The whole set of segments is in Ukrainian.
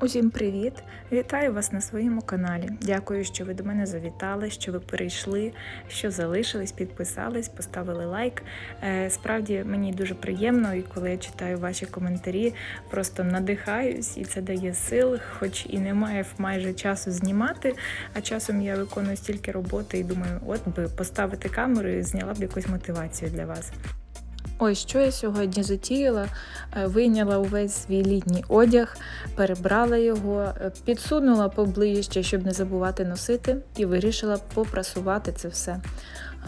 Усім привіт! Вітаю вас на своєму каналі. Дякую, що ви до мене завітали, що ви перейшли, що залишились, підписались, поставили лайк. Е, Справді мені дуже приємно, і коли я читаю ваші коментарі, просто надихаюсь, і це дає сил, хоч і немає майже часу знімати. А часом я виконую стільки роботи і думаю, от би поставити камеру і зняла б якусь мотивацію для вас. Ось що я сьогодні затіяла, Е, вийняла увесь свій літній одяг, перебрала його, е, підсунула поближче, щоб не забувати носити, і вирішила попрасувати це все.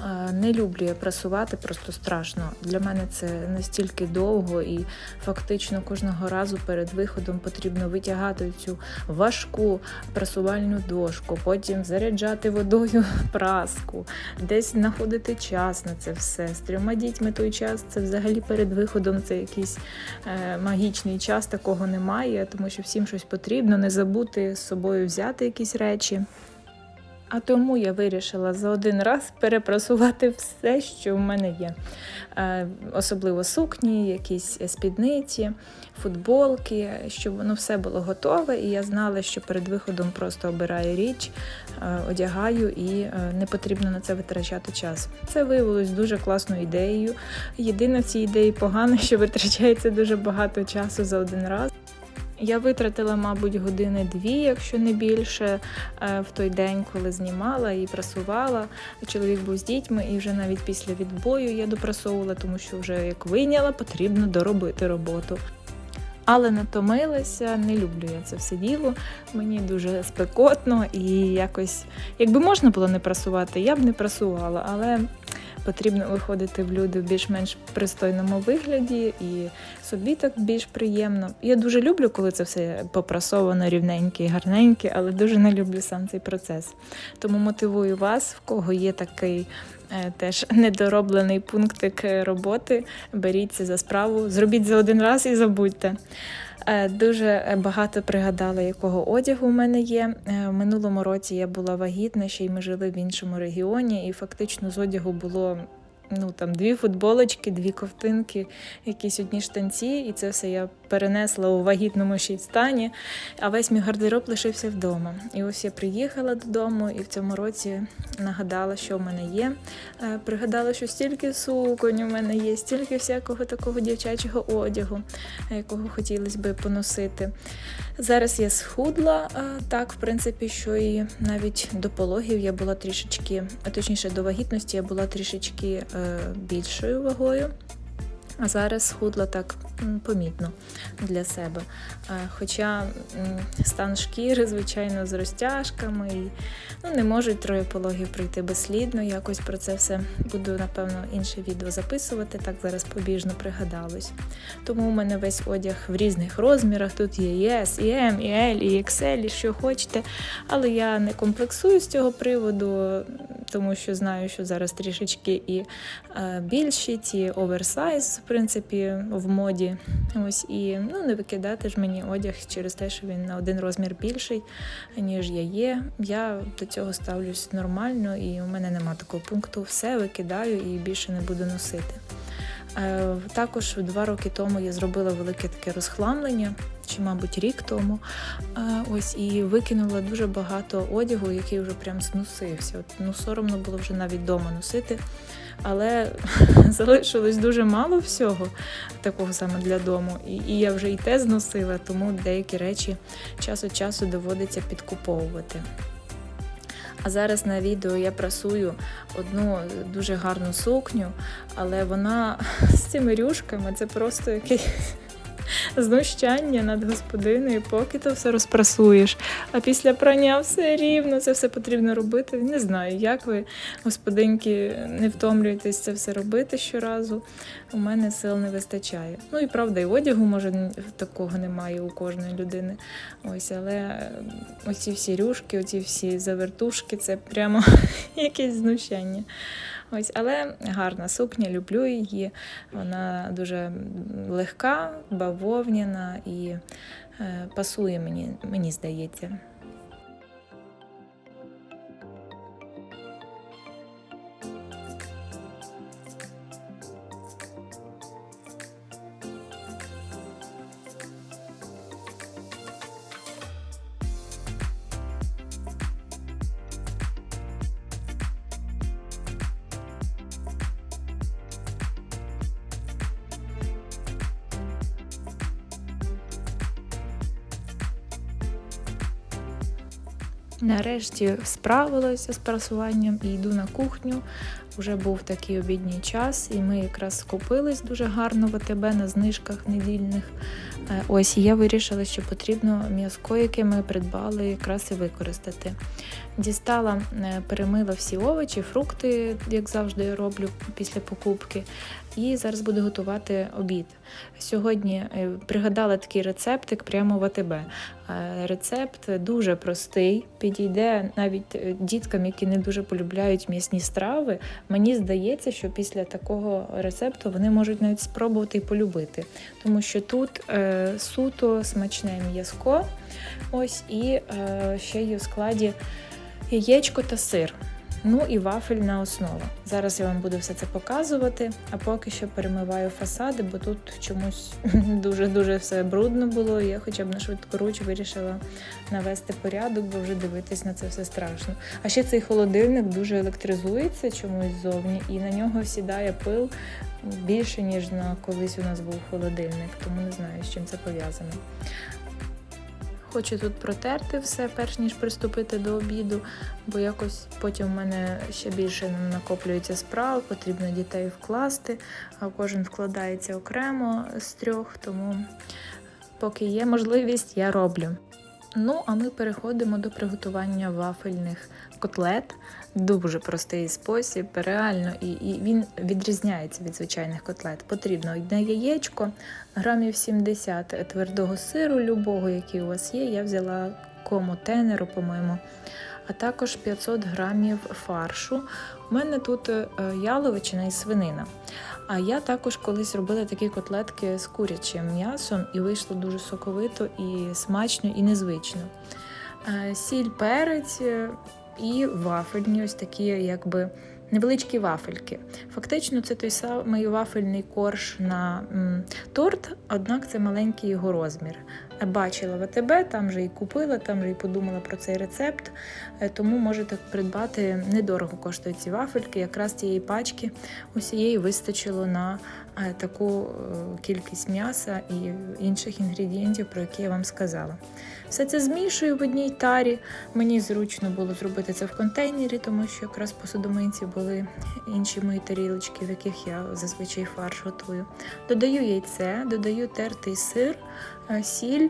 Е, Не люблю я прасувати, просто страшно. Для мене це настільки довго і фактично кожного разу перед виходом потрібно витягати цю важку прасувальну дошку, потім заряджати водою праску, десь знаходити час на це все. З трьома дітьми той час це взагалі перед виходом це якийсь е, магічний час, такого немає, тому що всім щось потрібно, не забути з собою взяти якісь речі. А тому я вирішила за один раз перепрасувати все, що в мене є. Е, Особливо сукні, якісь спідниці, футболки, щоб воно все було готове, і я знала, що перед виходом просто обираю річ, е, одягаю і е, не потрібно на це витрачати час. Це виявилось дуже класною ідеєю. Єдине в цій ідеї погано, що витрачається дуже багато часу за один раз. Я витратила, мабуть, години-дві, якщо не більше, е, в той день, коли знімала і прасувала. Чоловік був з дітьми, і вже навіть після відбою я допрасовувала, тому що вже як вийняла, потрібно доробити роботу. Але натомилася, не люблю я це все діло. Мені дуже спекотно і якось, якби можна було не прасувати, я б не прасувала, але потрібно виходити в люди в більш-менш пристойному вигляді і собі так більш приємно. Я дуже люблю, коли це все попрасовано, рівненьке і гарненьке, але дуже не люблю сам цей процес. Тому мотивую вас, в кого є такий. Е, Теж недороблений пунктик е, роботи. Беріться за справу, зробіть за один раз і забудьте. Е, Дуже багато пригадала, якого одягу у мене є. В минулому році я була вагітна, ще й ми жили в іншому регіоні, і фактично з одягу було ну там дві футболочки, дві ковтинки, якісь одні штанці, і це все я перенесла у вагітному ще стані. А весь мій гардероб лишився вдома. І ось я приїхала додому, і в цьому році нагадала, що в мене є. Е, Пригадала, що стільки суконь у мене є, стільки всякого такого дівчачого одягу, е, якого хотілося би поносити. Зараз я схудла е, так, в принципі, що і навіть до пологів я була трішечки, а точніше до вагітності я була трішечки більшою вагою. А зараз схудла так помітно для себе. Е, Хоча стан шкіри, звичайно, з розтяжками, і, ну, не можуть троє пологів пройти безслідно. Якось про це все буду, напевно, інше відео записувати. Так зараз побіжно пригадалось. Тому у мене весь одяг в різних розмірах. Тут є S, і M, і L, і XL, і що хочете. Але я не комплексую з цього приводу, тому що знаю, що зараз трішечки і е, більші ті оверсайз, в принципі, в моді. Ось і ну не викидати ж мені одяг через те, що він на один розмір більший, ніж я є. Я до цього ставлюсь нормально, і у мене нема такого пункту. Все викидаю і більше не буду носити. Е, Також два роки тому я зробила велике таке розхламлення, чи, мабуть, рік тому. Е, Ось і викинула дуже багато одягу, який вже прям зносився. От, ну, соромно було вже навіть вдома носити. Але залишилось дуже мало всього такого саме для дому. І, і я вже і те зносила, тому деякі речі час від часу доводиться підкуповувати. А зараз на відео я прасую одну дуже гарну сукню, але вона з цими рюшками це просто якесь знущання над господиною, поки то все розпрасуєш. А після прання все рівно, це все потрібно робити. Не знаю, як ви, господинки, не втомлюєтесь це все робити щоразу. У мене сил не вистачає. Ну і правда, і одягу може такого немає у кожної людини. Ось, але оці всі рюшки, оці всі завертушки, це прямо якесь знущання. Ось, але гарна сукня, люблю її. Вона дуже легка, бавовняна і е, пасує мені, мені здається. Нарешті справилася з прасуванням і йду на кухню. Вже був такий обідній час, і ми якраз скупились дуже гарно в АТБ на знижках недільних. Е, Ось і я вирішила, що потрібно м'язко, яке ми придбали, якраз і використати. Дістала, е, перемила всі овочі, фрукти, як завжди я роблю після покупки. І зараз буду готувати обід. Сьогодні е, пригадала такий рецептик прямо в АТБ. Е, Рецепт дуже простий, підійде навіть е, діткам, які не дуже полюбляють м'ясні страви. Мені здається, що після такого рецепту вони можуть навіть спробувати і полюбити, тому що тут е, суто смачне м'язко, ось і е, ще є у складі яєчко та сир. Ну і вафельна основа. Зараз я вам буду все це показувати, а поки що перемиваю фасади, бо тут чомусь дуже-дуже все брудно було. Я хоча б на швидкоруч вирішила навести порядок, бо вже дивитись на це все страшно. А ще цей холодильник дуже електризується чомусь ззовні, і на нього сідає пил більше, ніж на колись у нас був холодильник, тому не знаю, з чим це пов'язано. Хочу тут протерти все, перш ніж приступити до обіду, бо якось потім в мене ще більше накоплюється справ, потрібно дітей вкласти, а кожен вкладається окремо з трьох, тому поки є можливість, я роблю. Ну, а ми переходимо до приготування вафельних котлет. Дуже простий спосіб, реально, і, і він відрізняється від звичайних котлет. Потрібно одне яєчко, грамів 70 твердого сиру, любого, який у вас є. Я взяла кому тенеру, по-моєму, а також 500 грамів фаршу. У мене тут е, яловичина і свинина. А я також колись робила такі котлетки з курячим м'ясом, і вийшло дуже соковито, і смачно, і незвично. Е, Сіль, перець і вафельні, ось такі, якби. Невеличкі вафельки. Фактично, це той самий вафельний корж на м, торт, однак це маленький його розмір. Бачила в АТБ, там же і купила, там же і подумала про цей рецепт. Е, Тому можете придбати недорого коштують ці вафельки. Якраз цієї пачки усієї вистачило на е, таку е, кількість м'яса і інших інгредієнтів, про які я вам сказала. Все це змішую в одній тарі. Мені зручно було зробити це в контейнері, тому що якраз посудомийці були інші мої тарілочки, в яких я зазвичай фарш готую. Додаю яйце, додаю тертий сир, е, сіль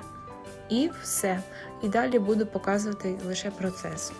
і все. І далі буду показувати лише процес.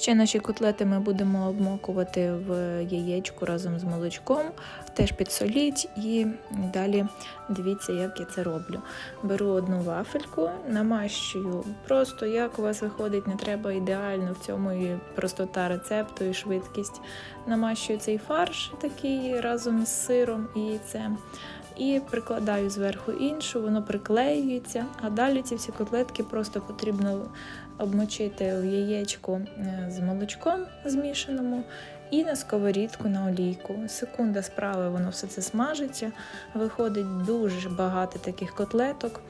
Ще наші котлети ми будемо обмокувати в яєчку разом з молочком, теж підсоліть і далі дивіться, як я це роблю. Беру одну вафельку, намащую просто як у вас виходить, не треба ідеально в цьому і простота рецепту, і швидкість. Намащую цей фарш такий разом з сиром і яйцем. І прикладаю зверху іншу, воно приклеюється, а далі ці всі котлетки просто потрібно обмочити в яєчку е, з молочком змішаному і на сковорідку на олійку. Секунда справи воно все це смажиться. Виходить дуже багато таких котлеток,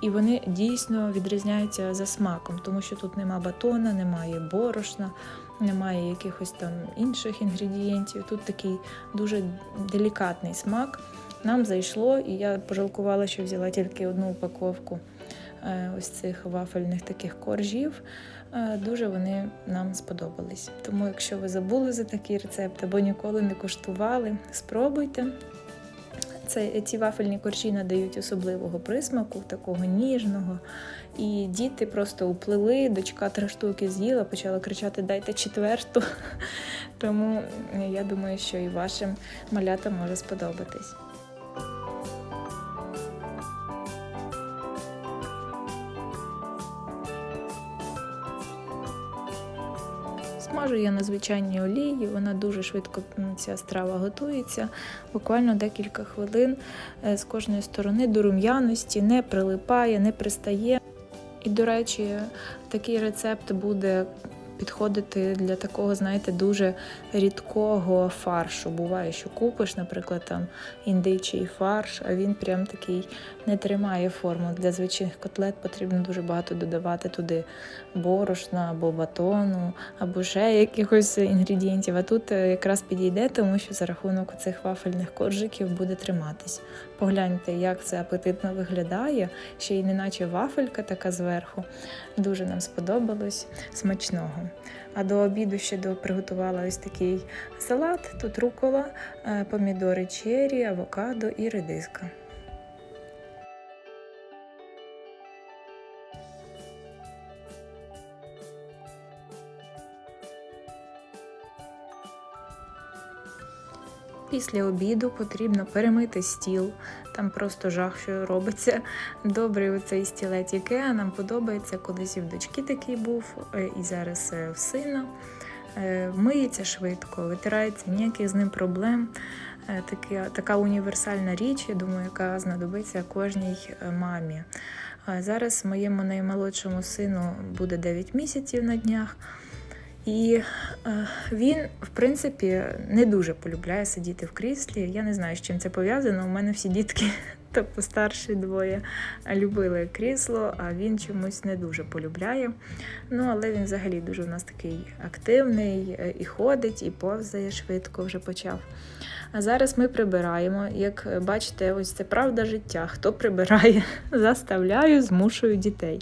і вони дійсно відрізняються за смаком, тому що тут нема батона, немає борошна, немає якихось там інших інгредієнтів. Тут такий дуже делікатний смак. Нам зайшло, і я пожалкувала, що взяла тільки одну упаковку ось цих вафельних таких коржів. Е, Дуже вони нам сподобались. Тому, якщо ви забули за такий рецепт або ніколи не куштували, спробуйте. Це, ці вафельні коржі надають особливого присмаку, такого ніжного. І діти просто уплили, дочка три штуки з'їла, почала кричати Дайте четверту. Тому е, я думаю, що і вашим малятам може сподобатись. Смажу на звичайній олії, вона дуже швидко ця страва готується. Буквально декілька хвилин е, з кожної сторони до рум'яності, не прилипає, не пристає. І, до речі, такий рецепт буде підходити для такого, знаєте, дуже рідкого фаршу. Буває, що купиш, наприклад, там індичий фарш, а він прям такий не тримає форму. Для звичайних котлет потрібно дуже багато додавати туди борошна або батону, або ще якихось інгредієнтів. А тут е, якраз підійде, тому що за рахунок цих вафельних коржиків буде триматись. Погляньте, як це апетитно виглядає, ще й неначе вафелька така зверху. Дуже нам сподобалось смачного. А до обіду ще приготувала ось такий салат. Тут рукола, е, помідори чері, авокадо і редиска. Після обіду потрібно перемити стіл. Там просто жах, що робиться. Добрий оцей стілець Ікеа нам подобається. Колись і в дочки такий був, е, і зараз е, в сина. Е, Миється швидко, витирається, ніяких з ним проблем. Такі, така універсальна річ, я думаю, яка знадобиться кожній мамі. Зараз моєму наймолодшому сину буде 9 місяців на днях. І е, він, в принципі, не дуже полюбляє сидіти в кріслі. Я не знаю, з чим це пов'язано. У мене всі дітки, тобто старші двоє, любили крісло, а він чомусь не дуже полюбляє. Ну, але він взагалі дуже у нас такий активний е, і ходить, і повзає швидко вже почав. А зараз ми прибираємо. Як бачите, ось це правда життя. Хто прибирає, заставляю, змушую дітей.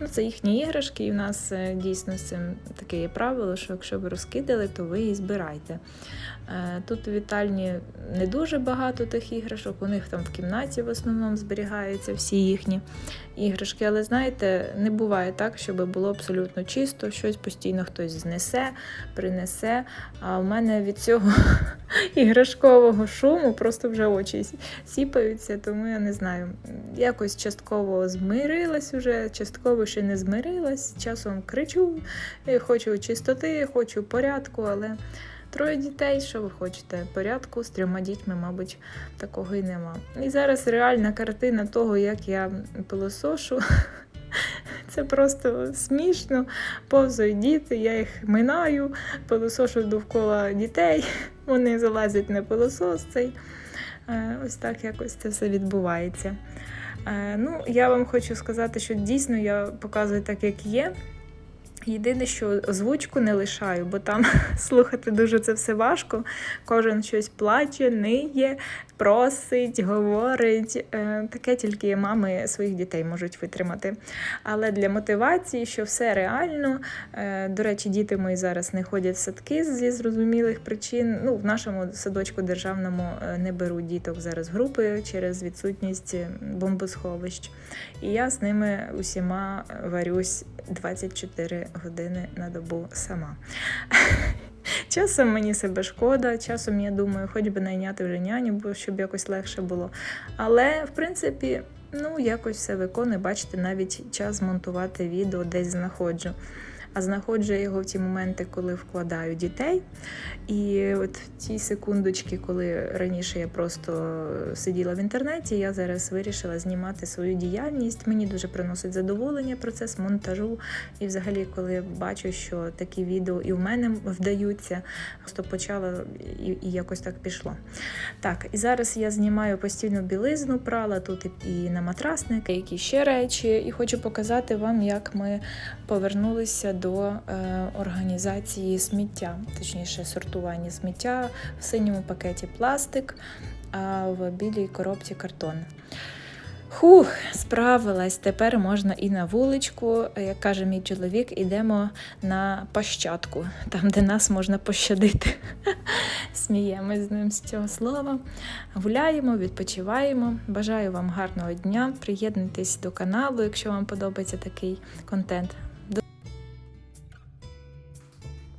Ну, це їхні іграшки, і в нас е, дійсно з цим таке є правило, що якщо ви розкидали, то ви її збирайте. Е, Тут у вітальні не дуже багато тих іграшок, у них там в кімнаті в основному зберігаються всі їхні іграшки. Але знаєте, не буває так, щоб було абсолютно чисто, щось постійно хтось знесе, принесе. А в мене від цього іграшкового шуму просто вже очі сіпаються, тому я не знаю. Якось частково змирилась уже, частково ще не змирилась. Часом кричу, хочу чистоти, хочу порядку, але троє дітей, що ви хочете? Порядку з трьома дітьми, мабуть, такого і нема. І зараз реальна картина того, як я пилосошу. Це просто смішно. Повзають діти, я їх минаю, пилосошу довкола дітей, вони залазять на пилосос цей. Е, Ось так якось це все відбувається. Е, Ну, я вам хочу сказати, що дійсно я показую так, як є. Єдине, що озвучку не лишаю, бо там слухати дуже це все важко. Кожен щось плаче, ниє, просить, говорить. Е, Таке тільки мами своїх дітей можуть витримати. Але для мотивації, що все реально. Е, До речі, діти мої зараз не ходять в садки зі зрозумілих причин. Ну, в нашому садочку державному е, не беруть діток зараз групи через відсутність бомбосховищ. І я з ними усіма варюсь 24 години на добу сама. Часом мені себе шкода, часом я думаю, хоч би найняти вже няню, щоб якось легше було. Але, в принципі, ну, якось все виконую. Бачите, навіть час змонтувати відео десь знаходжу. А знаходжу його в ті моменти, коли вкладаю дітей. І от в ті секундочки, коли раніше я просто сиділа в інтернеті, я зараз вирішила знімати свою діяльність. Мені дуже приносить задоволення процес монтажу. І взагалі, коли бачу, що такі відео і в мене вдаються, просто почала і, і якось так пішло. Так, і зараз я знімаю постійну білизну, прала тут і на матрасник, які ще речі, і хочу показати вам, як ми повернулися до е, організації сміття, точніше сортування сміття в синьому пакеті пластик, а в білій коробці картон. Хух, справилась. Тепер можна і на вуличку. Як каже мій чоловік, ідемо на пощадку, там, де нас можна пощадити. Сміємось з ним з цього слова. Гуляємо, відпочиваємо. Бажаю вам гарного дня. Приєднуйтесь до каналу, якщо вам подобається такий контент.